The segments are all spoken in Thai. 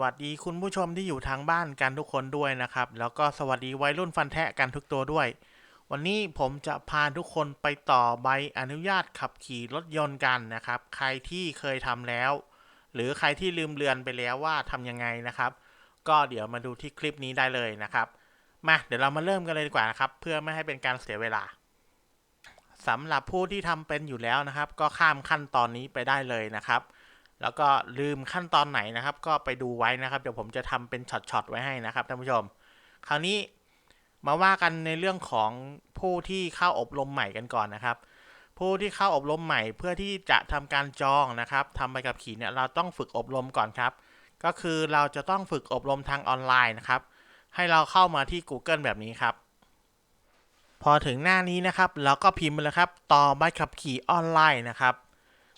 วัสดีคุณผู้ชมที่อยู่ทางบ้านกันทุกคนด้วยนะครับ แล้วก็สวัสดีวัยรุ่นฟันแทะกันทุกตัวด้วย วันนี้ผมจะพาทุกคนไปต่อใบอนุญาตขับขี่รถยนต์กันนะครับ ใครที่เคยทำแล้ว หรือใครที่ลืมเลือนไปแล้วว่าทำยังไงนะครับ ก็เดี๋ยวมาดูที่คลิปนี้ได้เลยนะครับ มาเดี๋ยวเรามาเริ่มกันเลยดีกว่านะครับ เพื่อไม่ให้เป็นการเสียเวลาสำหรับผู้ที่ทำเป็นอยู่แล้วนะครับ ก็ข้ามขั้นตอนนี้ไปได้เลยนะครับ แล้วก็ลืมขั้นตอนไหนนะครับ ก็ไปดูไว้นะครับ เดี๋ยวผมจะทำเป็นช็อตๆไว้ให้นะครับท่านผู้ชม คราวนี้มาว่ากันในเรื่องของผู้ที่เข้าอบรมใหม่กันก่อนนะครับ ผู้ที่เข้าอบรมใหม่เพื่อที่จะทำการจองนะครับทำใบขับขี่เนี่ยเราต้องฝึกอบรมก่อนครับ ก็คือเราจะต้องฝึกอบรมทางออนไลน์นะครับ ให้เราเข้ามาที่ Google แบบนี้ครับพอถึงหน้านี้นะครับ เราก็พิมพ์เลยครับ ต่อใบขับขี่ออนไลน์นะครับ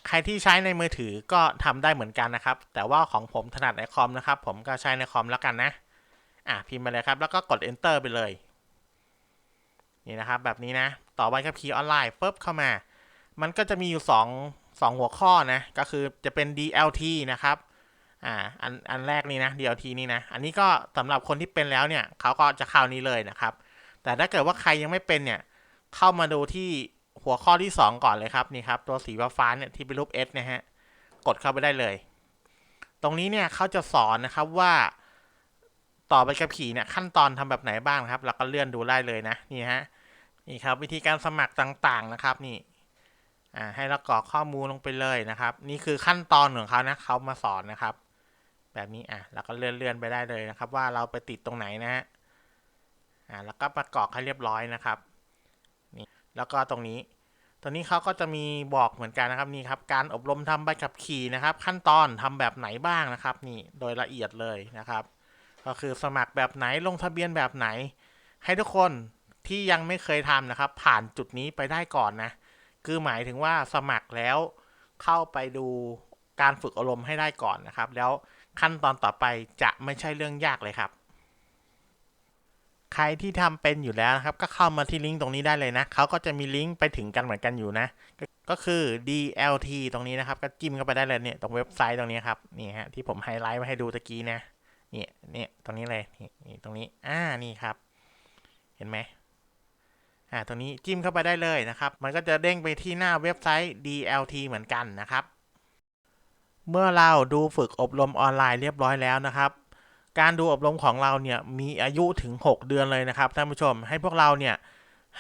ใครที่ใช้ในมือถือก็ทำได้เหมือนกันนะครับ แต่ว่าของผมถนัดในคอมนะครับ ผมก็ใช้ในคอมแล้วกันนะ อะพิมพ์ไปเลยครับ แล้วก็กด enter ไปเลย นี่นะครับ แบบนี้นะ ต่อใบขับขี่ออนไลน์ปุ๊บเข้ามา มันก็จะมีอยู่ 2 2 หัวข้อนะ ก็คือจะเป็น DLT นะครับอ่าอันอันแรกนี่นะ DLT นี่นะ อันนี้ก็สำหรับคนที่เป็นแล้วเนี่ยเขาก็จะเข้านี้เลยนะครับ แต่ถ้าเกิดว่าใครยังไม่เป็นเนี่ย เข้ามาดูที่ หัวข้อที่ 2 ก่อนเลยครับนี่ครับ ตัวสีฟ้าเนี่ยที่เป็นรูป S นะฮะกดเข้าไปได้เลย ตรงนี้เนี่ยเขาจะสอนนะครับว่าต่อไปกับขี่เนี่ยขั้นตอนทำแบบไหนบ้างครับ เราก็เลื่อนดูได้เลยนะนี่ฮะนี่ครับ วิธีการสมัครต่างๆนะครับนี่อ่าให้เรากรอกข้อมูลลงไปเลยนะครับ นี่คือขั้นตอนของเขานะเขามาสอนนะครับ แบบนี้อะเราก็เลื่อนๆไปได้เลยนะครับ ว่าเราไปติดตรงไหนนะฮะอ่าแล้วก็ประกอบให้เรียบร้อยนะครับ แล้วก็ตรงนี้ ตรงนี้เขาก็จะมีบอกเหมือนกันนะครับนี่ครับ การอบรมทำใบขับขี่นะครับ ขั้นตอนทำแบบไหนบ้างนะครับ นี่โดยละเอียดเลยนะครับ ก็คือสมัครแบบไหนลงทะเบียนแบบไหน ให้ทุกคนที่ยังไม่เคยทำนะครับ ผ่านจุดนี้ไปได้ก่อนนะคือหมายถึงว่าสมัครแล้วเข้าไปดูการฝึกอารมณ์ให้ได้ก่อนนะครับ แล้วขั้นตอนต่อไปจะไม่ใช่เรื่องยากเลยครับ ใครที่ทำเป็นอยู่แล้วนะครับ ก็เข้ามาที่ลิงก์ตรงนี้ได้เลยนะเขาก็จะมีลิงก์ไปถึงกันเหมือนกันอยู่นะก็ก็คือ DLT ตรงนี้นะครับ ก็จิ้มเข้าไปได้เลยเนี่ยตรงเว็บไซต์ตรงนี้ครับนี่ฮะที่ผมไฮไลท์มาให้ดูตะกี้นะนี่นี่ตรงนี้เลยนี่นี่ตรงนี้อ่านี่ครับ เห็นไหมอ่าตรงนี้จิ้มเข้าไปได้เลยนะครับ มันก็จะเด้งไปที่หน้าเว็บไซต์ DLT เหมือนกันนะครับ เมื่อเราดูฝึกอบรมออนไลน์เรียบร้อยแล้วนะครับ การดูอบรมของเราเนี่ยมีอายุถึง 6 เดือนเลยนะครับท่านผู้ชม ให้พวกเราเนี่ย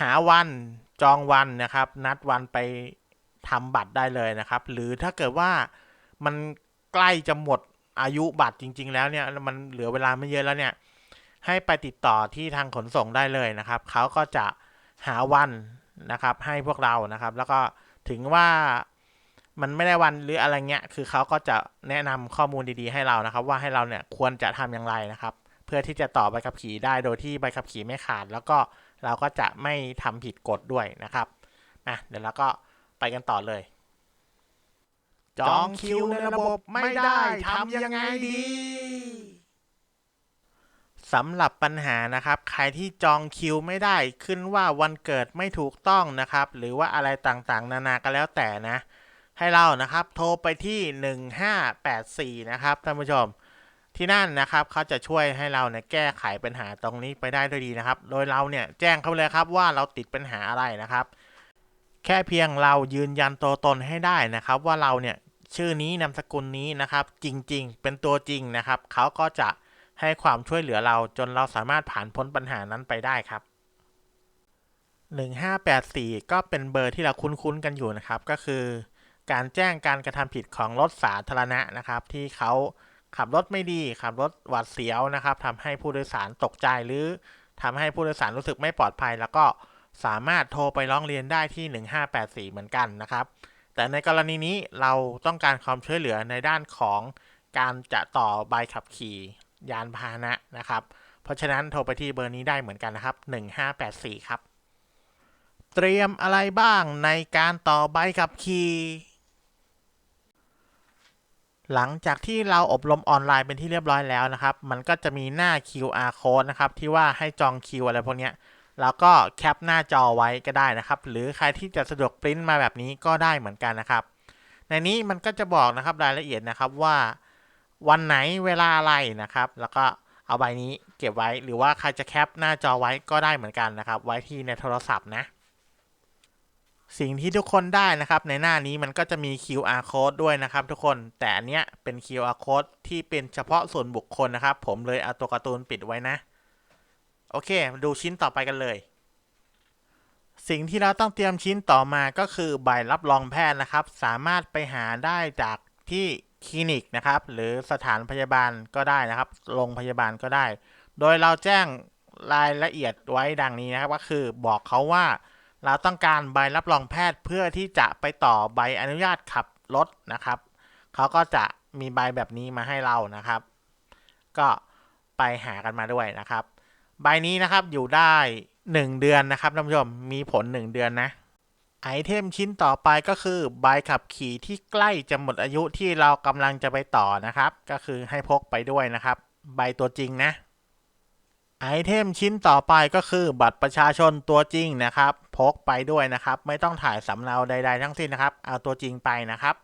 หาวันจองวันนะครับ นัดวันไปทำบัตรได้เลยนะครับ หรือถ้าเกิดว่ามันใกล้จะหมดอายุบัตรจริง ๆ แล้วเนี่ยมันเหลือเวลาไม่เยอะแล้วเนี่ยให้ไปติดต่อที่ทางขนส่งได้เลยนะครับเขาก็จะหาวันนะครับให้พวกเรานะครับ แล้วก็ถึงว่า มันไม่ได้วันหรืออะไรเงี้ย คือเขาก็จะแนะนำข้อมูลดีๆให้เรานะครับ ว่าให้เราเนี่ยควรจะทำอย่างไรนะครับ เพื่อที่จะต่อใบขับขี่ได้โดยที่ใบขับขี่ไม่ขาด แล้วก็เราก็จะไม่ทำผิดกฎด้วยนะครับนะเดี๋ยวเราก็ไปกันต่อเลย จองคิวในระบบไม่ได้ทำยังไงดีสำหรับปัญหานะครับ ใครที่จองคิวไม่ได้ขึ้นว่าวันเกิดไม่ถูกต้องนะครับ หรือว่าอะไรต่างๆ นานาก็แล้วแต่นะ ให้เรานะครับโทรไปที่ 1584 นะครับท่านผู้ชม ที่นั่นนะครับเขาจะช่วยให้เราเนี่ยแก้ไขปัญหาตรงนี้ไปได้ด้วยดีนะครับ โดยเราเนี่ยแจ้งเขาเลยครับว่าเราติดปัญหาอะไรนะครับ แค่เพียงเรายืนยันตัวตนให้ได้นะครับ ว่าเราเนี่ยชื่อนี้นามสกุลนี้นะครับจริงๆ เป็นตัวจริงนะครับเขาก็จะให้ความช่วยเหลือเราจนเราสามารถผ่านพ้นปัญหานั้นไปได้ครับ 1584 ก็เป็นเบอร์ที่เราคุ้นๆกันอยู่นะครับก็คือ การแจ้งการกระทำผิดของรถสาธารณะนะครับ ที่เขาขับรถไม่ดีขับรถหวาดเสียวนะครับทำให้ผู้โดยสารตกใจหรือทำให้ผู้โดยสารรู้สึกไม่ปลอดภัย แล้วก็สามารถโทรไปร้องเรียนได้ที่ 1584 เหมือนกันนะครับ แต่ในกรณีนี้เราต้องการความช่วยเหลือในด้านของการจะต่อใบขับขี่ยานพาหนะนะครับ เพราะฉะนั้นโทรไปที่เบอร์นี้ได้เหมือนกันนะครับ 1584 ครับ เตรียมอะไรบ้างในการต่อใบขับขี่ หลังจากที่เราอบรมออนไลน์เป็นที่เรียบร้อยแล้วนะครับ มันก็จะมีหน้า QR code นะครับ ที่ว่าให้จองคิวอะไรพวกนี้แล้วก็แคปหน้าจอไว้ก็ได้นะครับ หรือใครที่จะสะดวกปริ้นมาแบบนี้ก็ได้เหมือนกันนะครับ ในนี้มันก็จะบอกนะครับรายละเอียดนะครับว่า วันไหนเวลาอะไรนะครับ แล้วก็เอาใบนี้เก็บไว้ หรือว่าใครจะแคปหน้าจอไว้ก็ได้เหมือนกันนะครับ ไว้ที่ในโทรศัพท์นะ สิ่งที่ทุกคนได้นะครับ ในหน้านี้มันก็จะมี QR code ด้วยนะครับทุกคนแต่อันเนี้ยเป็น QR code ที่เป็นเฉพาะส่วนบุคคลนะครับ ผมเลยเอาตัวการ์ตูนปิดไว้นะ โอเค ดูชิ้นต่อไปกันเลย สิ่งที่เราต้องเตรียมชิ้นต่อมาก็คือใบรับรองแพทย์นะครับ สามารถไปหาได้จากที่คลินิกนะครับ หรือสถานพยาบาลก็ได้นะครับโรงพยาบาลก็ได้ โดยเราแจ้งรายละเอียดไว้ดังนี้นะครับ ก็คือบอกเขาว่า เราต้องการใบรับรองแพทย์เพื่อที่จะไปต่อใบอนุญาตขับรถนะครับ เขาก็จะมีใบแบบนี้มาให้เรานะครับ ก็ไปหากันมาด้วยนะครับ ใบนี้นะครับอยู่ได้ 1 เดือนนะครับท่านผู้ชมมีผล 1 เดือนนะไอเทมชิ้นต่อไปก็คือใบขับขี่ที่ใกล้จะหมดอายุที่เรากำลังจะไปต่อนะครับ ก็คือให้พกไปด้วยนะครับ ใบตัวจริงนะ ไอเทมชิ้นต่อไปก็คือบัตรประชาชนตัวจริงนะครับ พกไปด้วยนะครับ ไม่ต้องถ่ายสำเนาใด ๆ ทั้งสิ้นนะครับ เอาตัวจริงไปนะครับ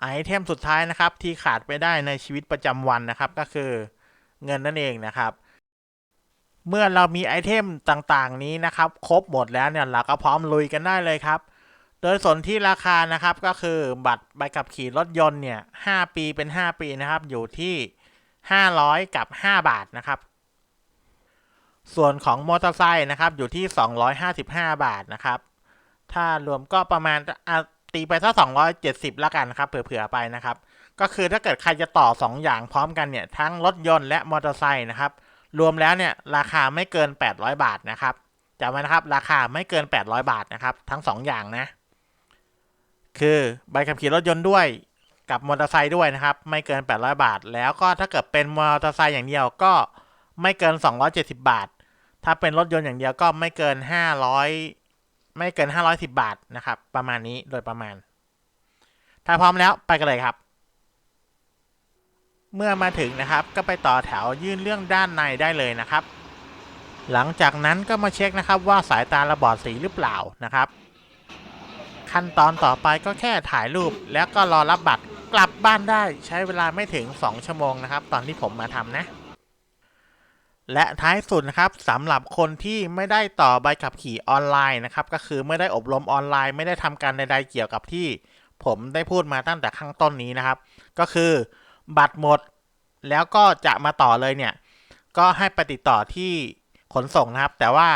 ไอเทมสุดท้ายนะครับที่ขาดไม่ได้ในชีวิตประจำวันนะครับ ก็คือเงินนั่นเองนะครับ เมื่อเรามีไอเทมต่างๆ นี้นะครับ ครบหมดแล้วเนี่ยเราก็พร้อมลุยกันได้เลยครับ โดยส่วนที่ราคานะครับก็คือบัตรใบขับขี่รถยนต์เนี่ย5ปีเป็น 5 ปีนะครับ อยู่ที่ 500 กับ 5 บาทนะครับ ส่วนของมอเตอร์ไซค์นะครับอยู่ที่ 255 บาทนะครับ ถ้ารวมก็ประมาณตีไปถ้า270 ละกันครับเผื่อๆไปนะครับ ก็คือถ้าเกิดใครจะต่อ 2 อย่างพร้อมกันเนี่ยทั้งรถยนต์และมอเตอร์ไซค์นะครับ รวมแล้วเนี่ยราคาไม่เกิน 800 บาทนะครับจำไว้นะครับราคาไม่เกิน 800 บาทนะครับ ทั้ง 2 อย่างนะ คือใบขับขี่รถยนต์ด้วย กับมอเตอร์ไซค์ด้วยนะครับ ไม่เกิน 800 บาท แล้วก็ถ้าเกิดเป็นมอเตอร์ไซค์อย่างเดียวก็ไม่เกิน 270 บาท ถ้าเป็นรถยนต์อย่างเดียวก็ไม่เกิน 500 ไม่เกิน 510 บาทนะครับ ประมาณนี้โดยประมาณ ถ้าพร้อมแล้วไปกันเลยครับ เมื่อมาถึงนะครับ ก็ไปต่อแถวยื่นเรื่องด้านในได้เลยนะครับ หลังจากนั้นก็มาเช็คนะครับว่าสายตาราบอดสีหรือเปล่านะครับ ขั้นตอนต่อไปก็แค่ถ่ายรูปแล้วก็รอรับบัตร กลับบ้านได้ใช้เวลาไม่ถึง 2 ชั่วโมงนะครับ ตอนที่ผมมาทำนะ และท้ายสุดนะครับสำหรับคนที่ไม่ได้ต่อใบขับขี่ออนไลน์นะครับ ก็คือไม่ได้อบรมออนไลน์ ไม่ได้ทำการใดๆเกี่ยวกับที่ผมได้พูดมาตั้งแต่ข้างต้นนี้นะครับ ก็คือบัตรหมดแล้วก็จะมาต่อเลยเนี่ย ก็ให้ไปติดต่อที่ขนส่งนะครับ แต่ว่า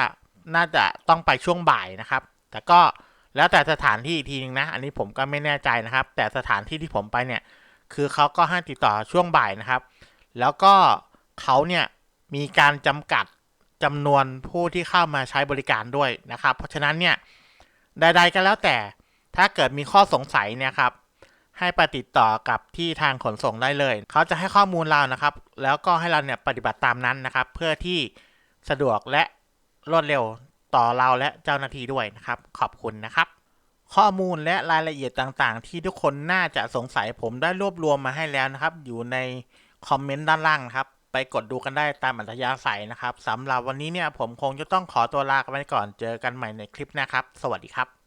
น่าจะต้องไปช่วงบ่ายนะครับ แต่ก็ แล้วแต่สถานที่อีกทีนึงนะ อันนี้ผมก็ไม่แน่ใจนะครับ แต่สถานที่ที่ผมไปเนี่ย คือเขาก็ให้ติดต่อช่วงบ่ายนะครับ แล้วก็เขาเนี่ยมีการจำกัดจำนวนผู้ที่เข้ามาใช้บริการด้วยนะครับ เพราะฉะนั้นเนี่ยใดๆก็แล้วแต่ถ้าเกิดมีข้อสงสัยเนี่ยครับให้ไปติดต่อกับที่ทางขนส่งได้เลย เขาจะให้ข้อมูลเรานะครับ แล้วก็ให้เราเนี่ยปฏิบัติตามนั้นนะครับ เพื่อที่สะดวกและรวดเร็ว ต่อเราและเจ้าหน้าที่ด้วยนะครับ ขอบคุณนะครับ ข้อมูลและรายละเอียดต่างๆ ที่ทุกคนน่าจะสงสัยผมได้รวบรวมมาให้แล้วนะครับ อยู่ในคอมเมนต์ด้านล่างนะครับ ไปกดดูกันได้ตามอัธยาศัยนะครับสำหรับวันนี้เนี่ยผมคงจะต้องขอตัวลากันไปก่อนเจอกันใหม่ในคลิปนะครับ สวัสดีครับ